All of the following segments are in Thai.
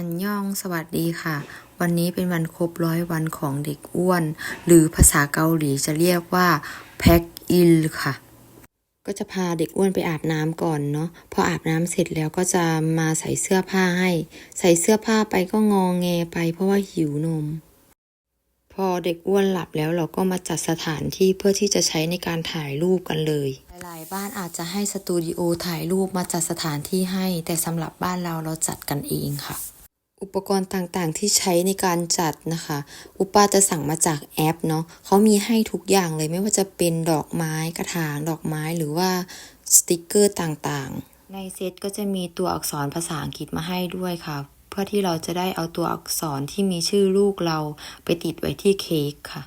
อันยองสวัสดีค่ะ วันนี้เป็นวันครบร้อยวันของเด็กอ้วน หรือภาษาเกาหลีจะเรียกว่าแพ็กอิลค่ะ ก็จะพาเด็กอ้วนไปอาบน้ำก่อนเนาะพออาบน้ำเสร็จแล้วก็จะมาใส่เสื้อผ้าให้ ใส่เสื้อผ้าไปก็งองแงไป เพราะว่าหิวนม พอเด็กอ้วนหลับแล้วเราก็มาจัดสถานที่เพื่อที่จะใช้ในการถ่ายรูปกันเลยหลายบ้านอาจจะให้สตูดิโอถ่ายรูปมาจัดสถานที่ให้ แต่สำหรับบ้านเราเราจัดกันเองค่ะ อุปกรณ์ต่างๆ ที่ใช้ในการจัดนะคะ อุปาจะสั่งมาจากแอปเนาะเขามีให้ทุกอย่างเลยไม่ว่าจะเป็นดอกไม้กระถางดอกไม้หรือว่าสติกเกอร์ต่างๆ ในเซตก็จะมีตัวอักษรภาษาอังกฤษมาให้ด้วยค่ะ เพื่อที่เราจะได้เอาตัวอักษรที่มีชื่อลูกเราไปติดไว้ที่เค้กค่ะ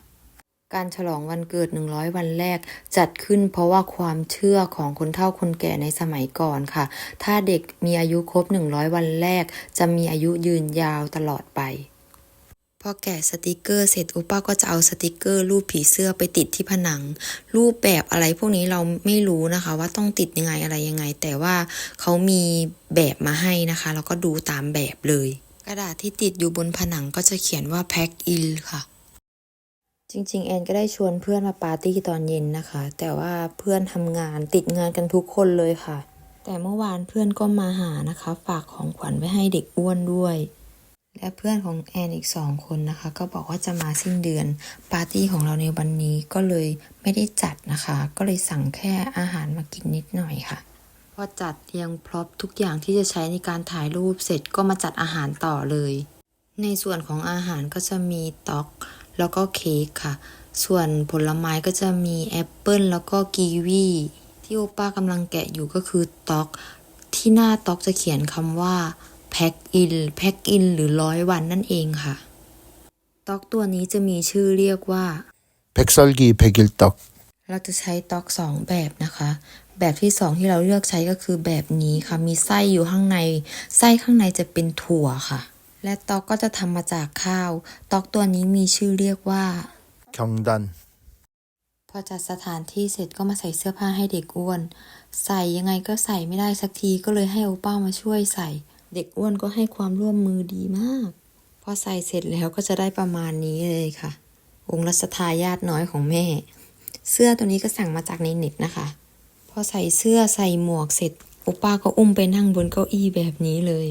การฉลองวันเกิด 100 วันแรก จัดขึ้นเพราะว่าความเชื่อของคนเฒ่าคนแก่ในสมัยก่อนค่ะ ถ้าเด็กมีอายุครบ 100 วันแรก จะมีอายุยืนยาวตลอดไปพอแกะสติกเกอร์เสร็จโอป้าก็จะเอาสติกเกอร์ รูปผีเสื้อไปติดที่ผนัง รูปแบบอะไรพวกนี้เราไม่รู้นะคะ ว่าต้องติดยังไงอะไรยังไง แต่ว่าเขามีแบบมาให้นะคะแล้วก็ดูตามแบบเลย กระดาษที่ติดอยู่บนผนังก็จะเขียนว่าแพ็กอิลค่ะ จริง ๆ แอนก็ได้ชวนเพื่อนมาปาร์ตี้ตอนเย็นนะคะ แต่ว่าเพื่อนทำงานติดงานกันทุกคนเลยค่ะ แต่เมื่อวานเพื่อนก็มาหานะคะ ฝากของขวัญไว้ให้เด็กอ้วนด้วย และเพื่อนของแอนอีกสองคนนะคะ ก็บอกว่าจะมาสิ้นเดือน ปาร์ตี้ของเราในวันนี้ก็เลยไม่ได้จัดนะคะ ก็เลยสั่งแค่อาหารมากินนิดหน่อยค่ะ พอจัดเรียงพร็อพทุกอย่างที่จะใช้ในการถ่ายรูปเสร็จก็มาจัดอาหารต่อเลย ในส่วนของอาหารก็จะมีต็อก แล้วก็เค้กค่ะ ส่วนผลไม้ก็จะมีแอปเปิลแล้วก็กีวีที่โอป้ากำลังแกะอยู่ก็คือต็อก ที่หน้าต็อกจะเขียนคำว่าแพ็กอินแพ็กอินหรือร้อยวันนั่นเองค่ะ ต็อกตัวนี้จะมีชื่อเรียกว่าแพ็กซอลกีแพ็กอิลต็อกเราจะใช้ต็อกสองแบบนะคะ แบบที่สองที่เราเลือกใช้ก็คือแบบนี้ค่ะ มีไส้อยู่ข้างใน ไส้ข้างในจะเป็นถั่วค่ะ และต๊อกก็จะทำมาจากข้าวต๊อกตัวนี้มีชื่อเรียกว่า경단พอจัดสถานที่เสร็จก็มาใส่เสื้อผ้าให้เด็กอ้วน ใส่ยังไงก็ใส่ไม่ได้สักทีก็เลยให้โอป้ามาช่วยใส่ เด็กอ้วนก็ให้ความร่วมมือดีมาก พอใส่เสร็จแล้วก็จะได้ประมาณนี้เลยค่ะ องค์รัชทายาทน้อยของแม่ เสื้อตัวนี้ก็สั่งมาจากในเน็ตนะคะ พอใส่เสื้อใส่หมวกเสร็จโอป้าก็อุ้มไปนั่งบนเก้าอี้แบบนี้เลย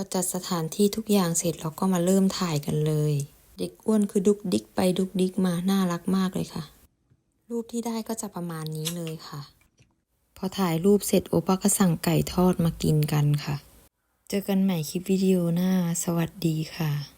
พอจัดสถานที่ทุกอย่างเสร็จเราก็มาเริ่มถ่ายกันเลย เด็กอ้วนคือดุกดิกไปดุกดิกมาน่ารักมากเลยค่ะ รูปที่ได้ก็จะประมาณนี้เลยค่ะ พอถ่ายรูปเสร็จโอป้าก็สั่งไก่ทอดมากินกันค่ะ เจอกันใหม่คลิปวิดีโอหน้า สวัสดีค่ะ